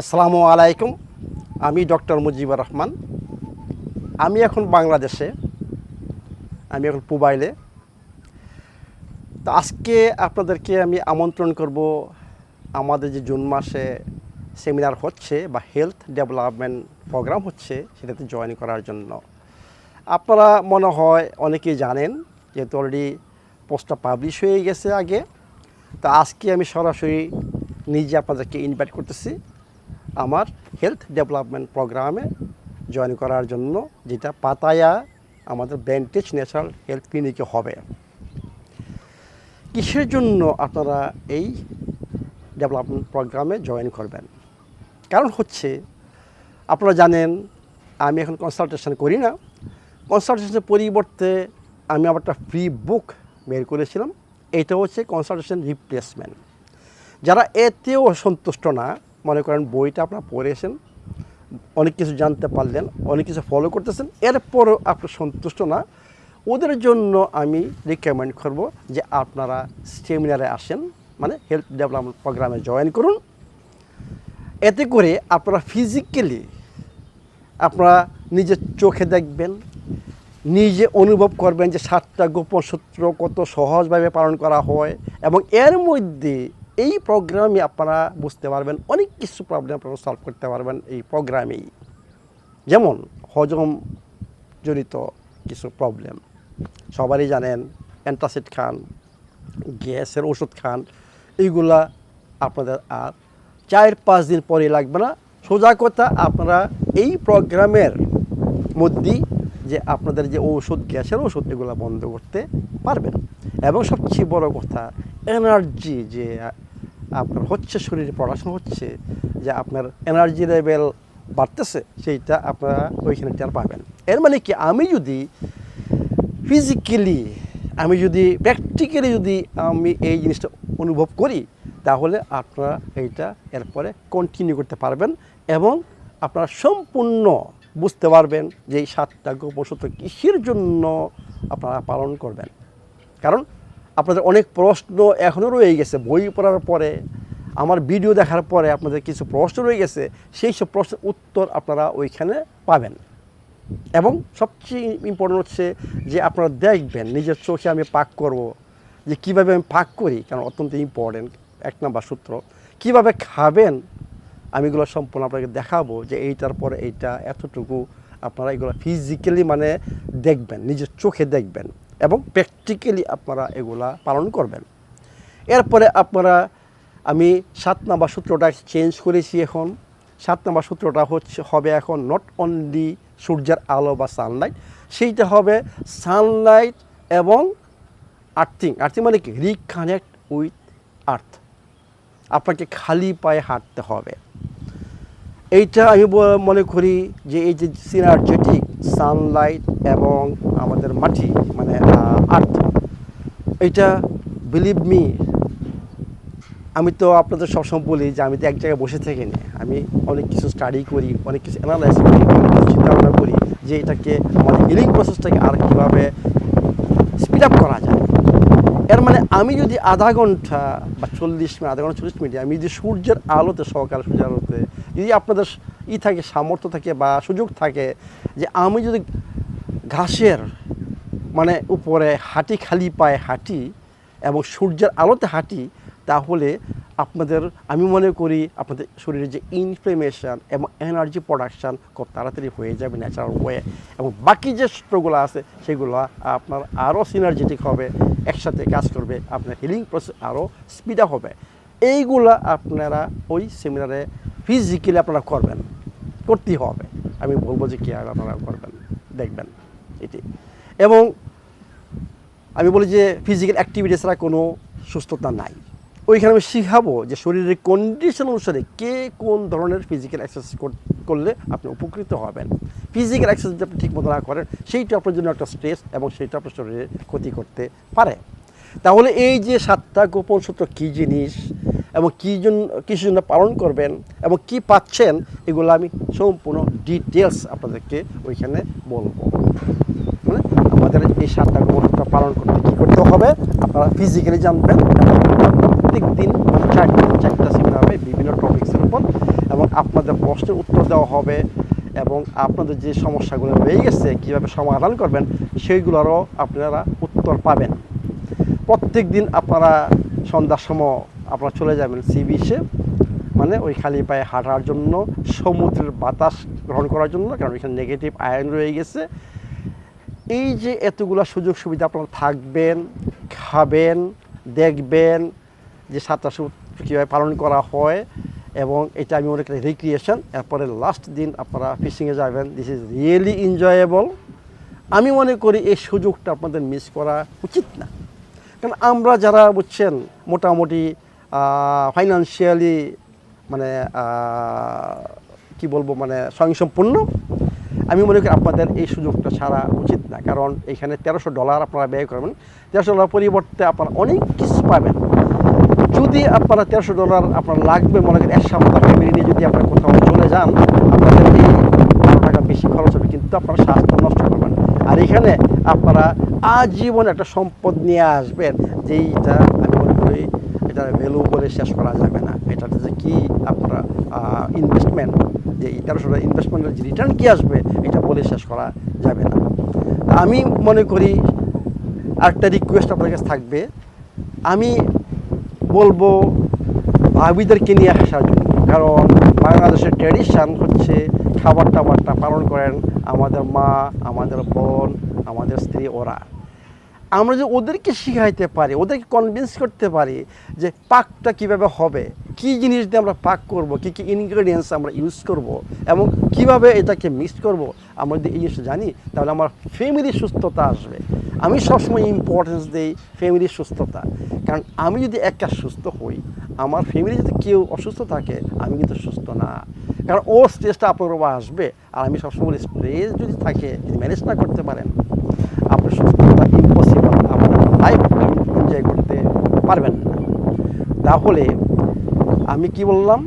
আসসালামু আলাইকুম। আমি ডক্টর মুজিবুর রহমান। আমি এখন বাংলাদেশে, আমি এখন মোবাইলে তো আজকে আপনাদেরকে আমি আমন্ত্রণ করব আমাদের যে জুন মাসে সেমিনার হচ্ছে বা হেলথ ডেভেলপমেন্ট প্রোগ্রাম হচ্ছে, সেটাতে জয়েন করার জন্য। আপনারা মনে হয় অনেকেই জানেন, যেহেতু অলরেডি পোস্টটা পাবলিশ হয়ে গেছে আগে। তো আজকে আমি সরাসরি নিজে আপনাদেরকে ইনভাইট করতেছি। আমার হেলথ ডেভেলপমেন্ট প্রোগ্রামে জয়েন করার জন্য যেটা পাতায়া আমাদের ব্যান্টেজ ন্যাচারাল হেলথ ক্লিনিকে হবে। কিসের জন্য আপনারা এই ডেভেলপমেন্ট প্রোগ্রামে জয়েন করবেন? কারণ হচ্ছে, আপনারা জানেন, আমি এখন কনসালটেশন করি না। কনসালটেশনের পরিবর্তে আমি আমার একটা ফ্রি বুক বের করেছিলাম। এটা হচ্ছে কনসালটেশন রিপ্লেসমেন্ট যারা এতেও সন্তুষ্ট না মনে করেন বইটা আপনারা পড়েছেন অনেক কিছু জানতে পারলেন, অনেক কিছু ফলো করতেছেন, এরপরও আপনি সন্তুষ্ট না, ওদের জন্য আমি রিকমেন্ড করব যে আপনারা সেমিনারে আসেন মানে হেলথ ডেভেলপমেন্ট প্রোগ্রামে জয়েন করুন। এতে করে আপনারা ফিজিক্যালি আপনারা নিজের চোখে দেখবেন, নিজে অনুভব করবেন যে সাতটা গোপন সূত্র কত সহজভাবে পালন করা হয় এবং এর মধ্যে এই প্রোগ্রামে আপনারা বুঝতে পারবেন অনেক কিছু প্রবলেম আপনারা সলভ করতে পারবেন এই প্রোগ্রামেই যেমন হজম জনিত কিছু প্রবলেম সবারই জানেন অ্যান্টাসিড খান, গ্যাসের ওষুধ খান এইগুলা আপনাদের আর চার পাঁচ দিন পরে লাগবে না। সোজা কথা, আপনারা এই প্রোগ্রামের মধ্যেই যে আপনাদের যে ঔষধ গ্যাসের ওষুধ, এগুলো বন্ধ করতে পারবেন। এবং সবচেয়ে বড় কথা এনার্জি যে আপনার হচ্ছে শরীরে প্রোডাকশন হচ্ছে, যে আপনার এনার্জি লেভেল বাড়তেছে, সেইটা আপনারা ওইখানে টের পাবেন। এর মানে কি? আমি যদি ফিজিক্যালি আমি যদি প্র্যাকটিক্যালি যদি আমি এই জিনিসটা অনুভব করি, তাহলে আপনারা এইটা এরপরে কন্টিনিউ করতে পারবেন এবং আপনারা সম্পূর্ণ বুঝতে পারবেন যে এই সাতটা গোপসূত্র কিসের জন্য আপনারা পালন করবেন। কারণ আপনাদের অনেক প্রশ্ন এখনও রয়ে গেছে, বই পড়ার পরে, আমার ভিডিও দেখার পরে আপনাদের কিছু প্রশ্ন রয়ে গেছে, সেই সব প্রশ্নের উত্তর আপনারা ওইখানে পাবেন। এবং সবচেয়ে ইম্পর্টেন্ট হচ্ছে যে আপনারা দেখবেন, নিজের চোখে আমি পাক করব, যে কীভাবে আমি পাক করি, কারণ অত্যন্ত ইম্পর্টেন্ট এক নম্বর সূত্র। কীভাবে খাবেন, আমি এগুলো সম্পূর্ণ আপনাকে দেখাবো, যে এইটার পরে এইটা, এতটুকু আপনারা এগুলো ফিজিক্যালি মানে দেখবেন, নিজের চোখে দেখবেন। এবং প্র্যাকটিক্যালি আপনারা এগুলা পালন করবেন। এরপরে আপনারা, আমি সাত নাম্বার সূত্রটা চেঞ্জ করেছি এখন। সাত নাম্বার সূত্রটা হচ্ছে, হবে এখন নট অনলি সূর্যের আলো বা সানলাইট সেইটা হবে সানলাইট এবং আর্থিং আর্থিং মানে কি? রিকানেক্ট উইথ আর্থ আপনাকে খালি পায়ে হাঁটতে হবে। এইটা আমি মনে করি যে এই যে সিনার্জেটিক সানলাইট এবং আমাদের মাটি মানে আর্থ। এইটা বিলিভ মি আমি তো আপনাদের সবসময় বলি যে আমি তো এক জায়গায় বসে থেকে নি। আমি অনেক কিছু স্টাডি করি, অনেক কিছু অ্যানালাইজ করি অনেক কিছু করি যে এটাকে আমাদের হিলিং প্রসেসটাকে আর কীভাবে স্পিড আপ করা যায়। এর মানে আমি যদি আধা ঘণ্টা বা চল্লিশ মিনিট, আধা ঘণ্টা চল্লিশ মিনিট আমি যদি সূর্যের আলোতে, সকাল সূর্যের আলোতে যদি আপনাদের ই থাকে, সামর্থ্য থাকে বা সুযোগ থাকে যে আমি যদি ঘাসের মানে উপরে হাঁটি খালি পায়ে হাঁটি এবং সূর্যের আলোতে হাঁটি, তাহলে আপনাদের, আমি মনে করি আপনাদের শরীরে যে ইনফ্লেমেশন এবং এনার্জি প্রোডাকশান খুব তাড়াতাড়ি হয়ে যাবে ন্যাচারাল ওয়ে এবং বাকি যে সূত্রগুলো আছে, সেগুলো আপনার আরও সিনার্জেটিক হবে, একসাথে কাজ করবে, আপনার হিলিং প্রসেস আরও স্পিড হবে। এইগুলা আপনারা ওই সেমিনারে ফিজিক্যালি আপনারা করবেন, করতেই হবে। আমি বলব যে কী আপনারা করবেন, দেখবেন, এটি। এবং আমি বলি যে ফিজিক্যাল অ্যাক্টিভিটি ছাড়া কোনো সুস্থতা নাই। ওইখানে আমি শিখাবো যে শরীরের কন্ডিশন অনুসারে কে কোন ধরনের ফিজিক্যাল এক্সারসাইজ করলে আপনি উপকৃত হবেন। ফিজিক্যাল এক্সারসাইজ যদি আপনি ঠিকমতো না করেন, সেইটা আপনার জন্য একটা স্ট্রেস এবং সেইটা আপনার শরীরে ক্ষতি করতে পারে। তাহলে এই যে সাতটা গোপন সূত্র কী জিনিস এবং কী জন্য কিসের জন্য পালন করবেন এবং কি পাচ্ছেন, এগুলো আমি সম্পূর্ণ ডিটেলস আপনাদেরকে ওইখানে বলব। মানে আমাদের এই সাতটা গোপনতা পালন করতে কী করতে হবে? আপনারা ফিজিক্যালি জানবেন প্রত্যেক দিন চারটা চারটা সেমিনার হবে বিভিন্ন টপিক্সের উপর এবং আপনাদের প্রশ্নের উত্তর দেওয়া হবে এবং আপনাদের যে সমস্যাগুলো রয়ে গেছে, কীভাবে সমাধান করবেন, সেইগুলোরও আপনারা উত্তর পাবেন। প্রত্যেক দিন আপনারা সন্ধ্যার সময় আপনারা চলে যাবেন সি বিচে মানে ওই খালি পায়ে হাঁটার জন্য, সমুদ্রের বাতাস গ্রহণ করার জন্য, কারণ এখানে নেগেটিভ আয়ন রয়ে গেছে। এই যে এতগুলো সুযোগ সুবিধা আপনারা থাকবেন, খাবেন, দেখবেন যে সাতটা সাঁতার কীভাবে পালন করা হয় এবং এটা আমি মনে করি রিক্রিয়েশন এরপরে লাস্ট দিন আপনারা ফিশিংয়ে যাবেন। দিস ইজ রিয়েলি এনজয়েবল আমি মনে করি এই সুযোগটা আপনাদের মিস করা উচিত না। কারণ আমরা যারা বুঝছেন মোটামুটি ফাইন্যান্সিয়ালি মানে কি বলব মানে স্বয়ংসম্পূর্ণ আমি মনে করি আপনাদের এই সুযোগটা ছাড়া উচিত না। কারণ এখানে তেরোশো ডলার আপনারা ব্যয় করবেন। তেরোশো ডলার পরিবর্তে আপনারা অনেক কিছু পাবেন। যদি আপনারা তেরোশো ডলার আপনার লাগবে, মনে করেন এক সপ্তাহ ফ্যামিলি নিয়ে যদি আপনারা কোথাও চলে যান, আপনাদের এই টাকা বেশি খরচ হবে, কিন্তু আপনারা স্বাস্থ্য নষ্ট করবেন। আর এখানে আপনারা আজীবন একটা সম্পদ নিয়ে আসবেন, যে যেইটা আমি মনে করি এটা ভ্যালু বলে শেষ করা যাবে না। এটাতে যে কি আপনারা ইনভেস্টমেন্ট যে তেরোশো টাকা ইনভেস্টমেন্টের যে রিটার্ন কী আসবে, এটা বলে শেষ করা যাবে না। আমি মনে করি আরেকটা রিকোয়েস্ট আপনার কাছে থাকবে। আমি বলব, ভাবিদেরকে নিয়ে আসার জন্য। কারণ বাংলাদেশের ট্র্যাডিশান হচ্ছে খাবার টাবারটা পালন করেন আমাদের মা, আমাদের বোন, আমাদের স্ত্রী, ওরা। আমরা যে ওদেরকে শিখাইতে পারি, ওদেরকে কনভিন্স করতে পারি যে পাকটা কীভাবে হবে কি জিনিস দিয়ে আমরা পাক করব? কি কি ইনগ্রেডিয়েন্টস আমরা ইউজ করব? এবং কীভাবে এটাকে মিক্স করব? আমরা যদি এই জিনিসটা জানি, তাহলে আমার ফ্যামিলির সুস্থতা আসবে। আমি সবসময় ইম্পর্টেন্স দিই ফ্যামিলির সুস্থতা। কারণ আমি যদি একা সুস্থ হই, আমার ফ্যামিলি যদি কেউ অসুস্থ থাকে, আমি কিন্তু সুস্থ না। কারণ ও স্ট্রেসটা আপনার উপর আসবে। আর আমি সবসময় স্ট্রেস যদি থাকে, যদি ম্যানেজ না করতে পারেন, আপনার সুস্থতা ইম্পসিবল আপনার লাইফ এনজয় করতে পারবেন না। তাহলে আমি কি বললাম?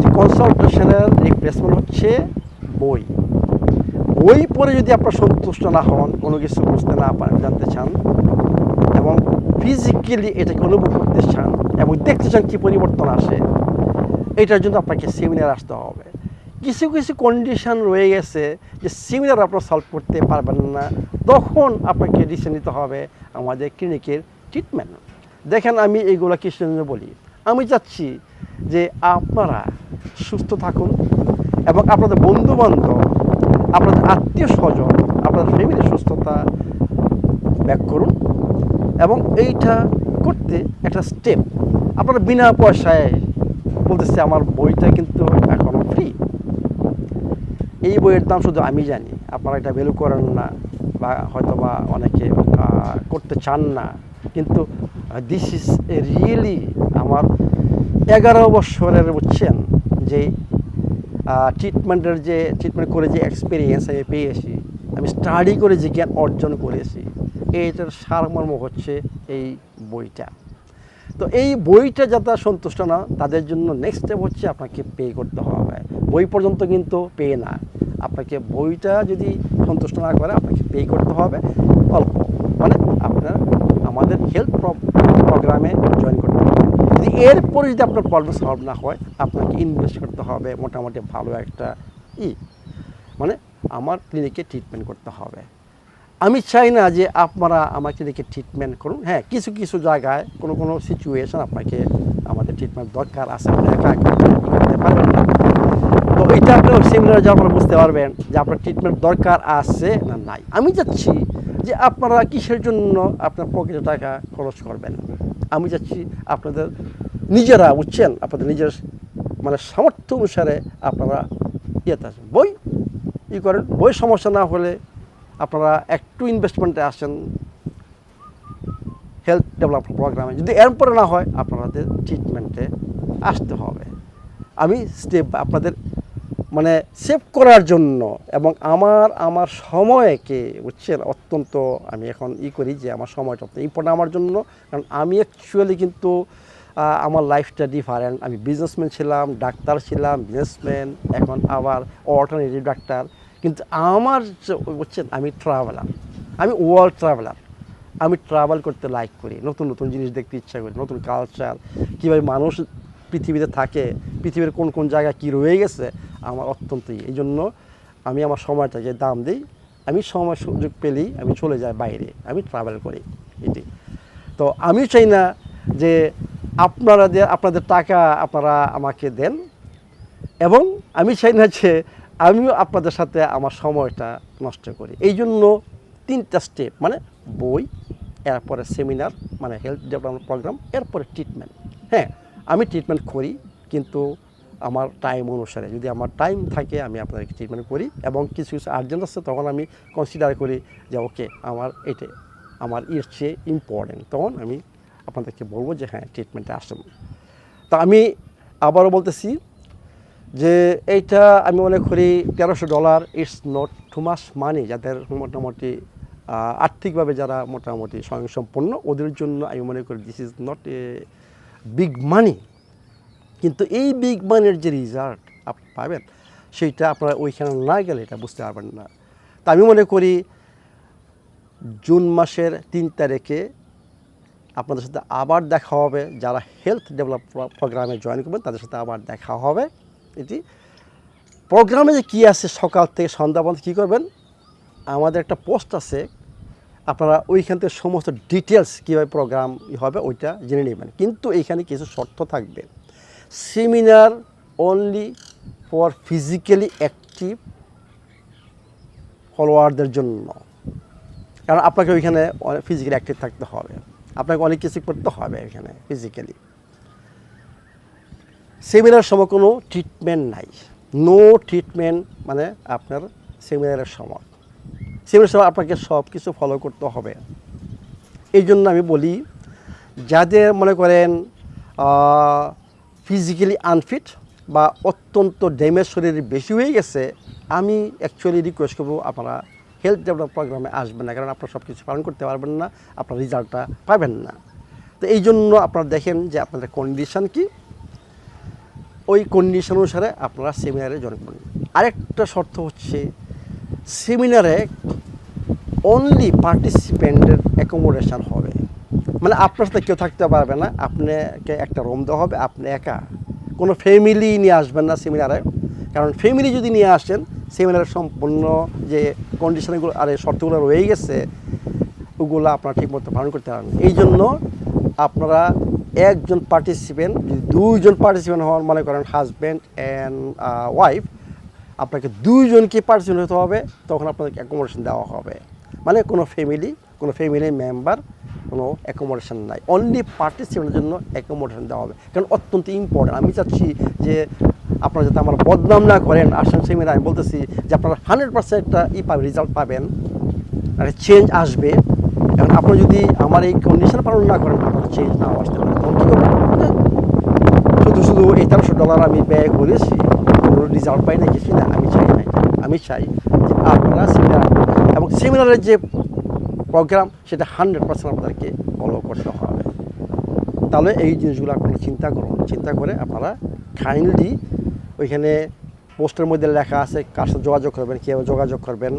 যে কনসালটেশনের রিপ্লেসমেন্ট হচ্ছে বই। বই পড়ে যদি আপনার সন্তুষ্ট না হন, কোনো কিছু বুঝতে না পারেন, জানতে চান, এবং ফিজিক্যালি এটাকে অনুভব করতে চান, এবং দেখতে চান কী পরিবর্তন আসে, এটার জন্য আপনাকে সেমিনার আসতে হবে। কিছু কিছু কন্ডিশন রয়ে গেছে যে সেমিনার আপনারা সলভ করতে পারবেন না, তখন আপনাকে ডিসিশন নিতে হবে আমাদের ক্লিনিকের ট্রিটমেন্ট দেখেন আমি এইগুলো কিছু বলি। আমি চাচ্ছি যে আপনারা সুস্থ থাকুন এবং আপনাদের বন্ধুবান্ধব, আপনাদের আত্মীয় স্বজন, আপনাদের ফ্যামিলির সুস্থতা ব্যাক করুন এবং এইটা করতে একটা স্টেপ আপনারা বিনা পয়সায় বলতেছে, আমার বইটা কিন্তু এখনও ফ্রি এই বইয়ের দাম শুধু আমি জানি। আপনারা এটা ভ্যালু করেন না বা হয়তো বা অনেকে করতে চান না। কিন্তু দিস ইজ এ রিয়েলি আমার এগারো বছরের বুঝছেন যে ট্রিটমেন্টের যে ট্রিটমেন্ট করে যে এক্সপিরিয়েন্স আমি পেয়েছি, আমি স্টাডি করে যে জ্ঞান অর্জন করেছি এইটার সারমর্ম হচ্ছে এই বইটা। তো এই বইটা যাতে সন্তুষ্ট না, তাদের জন্য নেক্সট স্টেপ হচ্ছে আপনাকে পে করতে হবে। বই পর্যন্ত কিন্তু পে না। আপনাকে বইটা যদি সন্তুষ্ট না করে, আপনাকে পে করতে হবে অল্প। মানে আপনার, আমাদের হেলথ প্রোগ্রামে জয়েন করতে যদি এরপরে যদি আপনার প্রবলেম সলভ না হয়, আপনাকে ইনভেস্ট করতে হবে, মোটামুটি ভালো একটা ই। মানে আমার ক্লিনিকে ট্রিটমেন্ট করতে হবে। আমি চাই না যে আপনারা আমাকে দেখে ট্রিটমেন্ট করুন। হ্যাঁ কিছু কিছু জায়গায় কোনো কোনো সিচুয়েশন আপনাকে আমাদের ট্রিটমেন্ট দরকার আছে আপনি একা করতে পারবেন না। তো এটা আপনার সেমিনারে যাওয়ার পরে বুঝতে পারবেন যে আপনার ট্রিটমেন্ট দরকার আছে না নাই। আমি চাচ্ছি যে আপনারা কিসের জন্য আপনার পকেটে টাকা খরচ করবেন? আমি চাচ্ছি আপনাদের নিজেরা, বুঝছেন? আপনাদের নিজের মানে সামর্থ্য অনুসারে আপনারা ইয়েতে আসেন বই, ই করেন, বই সমস্যা না হলে আপনারা একটু ইনভেস্টমেন্টে আসেন হেলথ ডেভেলপমেন্ট প্রোগ্রামে যদি এরপরে না হয়, আপনাদের ট্রিটমেন্টে আসতে হবে। আমি স্টেপ আপনাদের মানে সেভ করার জন্য এবং আমার আমার সময়কে বুঝছেন, অত্যন্ত আমি এখন ই করি যে আমার সময়টা অত্যন্ত ইম্পর্টেন্ট আমার জন্য। কারণ আমি অ্যাকচুয়ালি কিন্তু আমার লাইফটা ডিফারেন্ট আমি বিজনেসম্যান ছিলাম, ডাক্তার ছিলাম বিজনেসম্যান এখন আবার অল্টারনেটিভ ডাক্তার। কিন্তু আমার বুঝছেন, আমি ট্রাভেলার আমি ওয়ার্ল্ড ট্রাভেলার আমি ট্রাভেল করতে লাইক করি। নতুন নতুন জিনিস দেখতে ইচ্ছা করি, নতুন কালচার কীভাবে মানুষ পৃথিবীতে থাকে, পৃথিবীর কোন কোন জায়গায় কী রয়ে গেছে, আমার অত্যন্তই এই জন্য আমি আমার সময়টাকে দাম দিই, আমি সময় সুযোগ পেলেই আমি চলে যাই বাইরে, আমি ট্রাভেল করি, এটি। তো আমি চাই না যে আপনারা যে আপনাদের টাকা আপনারা আমাকে দেন, এবং আমি চাই না যে আমিও আপনাদের সাথে আমার সময়টা নষ্ট করি। এই জন্য তিনটা স্টেপ মানে বই, এরপরে সেমিনার মানে হেলথ ডেভেলপমেন্ট প্রোগ্রাম এরপরে ট্রিটমেন্ট হ্যাঁ। আমি ট্রিটমেন্ট করি, কিন্তু আমার টাইম অনুসারে। যদি আমার টাইম থাকে, আমি আপনাদেরকে ট্রিটমেন্ট করি এবং কিছু কিছু আর্জেন্ট আছে, তখন আমি কনসিডার করি যে ওকে আমার এটা, আমার এর চেয়ে ইম্পর্টেন্ট তখন আমি আপনাদেরকে বলব যে হ্যাঁ ট্রিটমেন্টে আসুন। তা আমি আবারও বলতেছি যে, এইটা আমি মনে করি তেরোশো dollar it's not too much money যাদের মোটামুটি আর্থিকভাবে যারা মোটামুটি স্বয়ংসম্পন্ন, ওদের জন্য আমি মনে করি this is not a big money কিন্তু এই বিগ মানির যে রেজাল্ট আপনি পাবেন, সেইটা আপনারা ওইখানে না গেলে এটা বুঝতে পারবেন না। তা আমি মনে করি জুন মাসের তিন তারিখে আপনাদের সাথে আবার দেখা হবে। যারা হেলথ ডেভেলপ প্রোগ্রামে জয়েন করবেন, তাদের সাথে আবার দেখা হবে। এটি প্রোগ্রামে যে কী আছে সকাল থেকে সন্ধ্যা পর্যন্ত কী করবেন? আমাদের একটা পোস্ট আছে আপনারা ওইখান থেকে সমস্ত ডিটেলস কীভাবে প্রোগ্রাম হবে, ওইটা জেনে নেবেন। কিন্তু এইখানে কিছু শর্ত থাকবে। Seminar only for physically active ফলোয়ারদের জন্য। কারণ আপনাকে ওইখানে ফিজিক্যালি অ্যাক্টিভ থাকতে হবে। আপনাকে অনেক কিছু করতে হবে এখানে ফিজিক্যালি সেমিনার সময় কোনো ট্রিটমেন্ট নাই। নো ট্রিটমেন্ট মানে আপনার সেমিনারের সময়। সেমিনার সময় আপনাকে সব কিছু ফলো করতে হবে। এই জন্য আমি বলি, যাদের মনে করেন ফিজিক্যালি আনফিট বা অত্যন্ত ড্যামেজ শরীর বেশি হয়ে গেছে, আমি অ্যাকচুয়ালি রিকোয়েস্ট করব আপনারা হেলথ ডেভেলপ প্রোগ্রামে আসবেন না, কারণ আপনারা সব কিছু পালন করতে পারবেন না, আপনার রেজাল্টটা পাবেন না। তো এই জন্য আপনারা দেখেন যে আপনাদের কন্ডিশন কি। ওই কন্ডিশন অনুসারে আপনারা সেমিনারে জয়েন করুন। আরেকটা শর্ত হচ্ছে সেমিনারে অনলি পার্টিসিপেন্টের অ্যাকোমোডেশন হবে। মানে আপনার সাথে কেউ থাকতে পারবে না, আপনাকে একটা রুম দেওয়া হবে, আপনি একা। কোনো ফ্যামিলি নিয়ে আসবেন না সেমিনারে কারণ ফ্যামিলি যদি নিয়ে আসেন সেমিনারের সম্পূর্ণ যে কন্ডিশনগুলো আর শর্তগুলো রয়ে গেছে, ওগুলো আপনারা ঠিকমতো পালন করতে পারেন এই জন্য আপনারা একজন পার্টিসিপেন্ট যদি দুইজন পার্টিসিপেন্ট হন, মনে করেন হাজব্যান্ড অ্যান্ড ওয়াইফ আপনাকে দুইজনকে পার্টিসিপেন্ট হতে হবে, তখন আপনাদেরকে অ্যাকোমোডেশন দেওয়া হবে। মানে কোনো ফ্যামিলি কোনো ফ্যামিলি মেম্বার কোনো অ্যাকোমোডেশন নাই। অনলি পার্টিসিপেন্টের জন্য অ্যাকোমোডেশন দেওয়া হবে। কারণ অত্যন্ত ইম্পর্টেন্ট আমি চাচ্ছি যে আপনারা যাতে আমার বদনাম না করেন। আসেন সেমিনার, আমি বলতেছি যে আপনারা হান্ড্রেড পার্সেন্ট একটা ই পাবেন রেজাল্ট পাবেন। একটা চেঞ্জ আসবে। এখন আপনি যদি আমার এই কন্ডিশন পালন না করেন, আপনার চেঞ্জ নাও আসতে পারে। তখন কী করবেন? শুধু শুধু এই তেরোশো ডলার আমি ব্যয় করেছি। কোনো রেজাল্ট পাই না কিছু না আমি চাই না আমি চাই যে আপনারা সেমিনার এবং সেমিনারের যে প্রোগ্রাম সেটা হান্ড্রেড পার্সেন্ট আপনাদেরকে ফলো করতে হবে। তাহলে এই জিনিসগুলো আপনারা চিন্তা করুন, চিন্তা করে আপনারা কাইন্ডলি ওইখানে পোস্টের মধ্যে লেখা আছে, কার সাথে যোগাযোগ করবেন, কীভাবে যোগাযোগ করবেন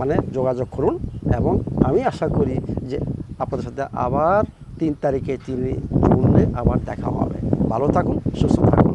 মানে যোগাযোগ করুন এবং আমি আশা করি যে আপনাদের সাথে আবার তিন তারিখে, তিন জুনে আবার দেখা হবে। ভালো থাকুন, সুস্থ থাকুন।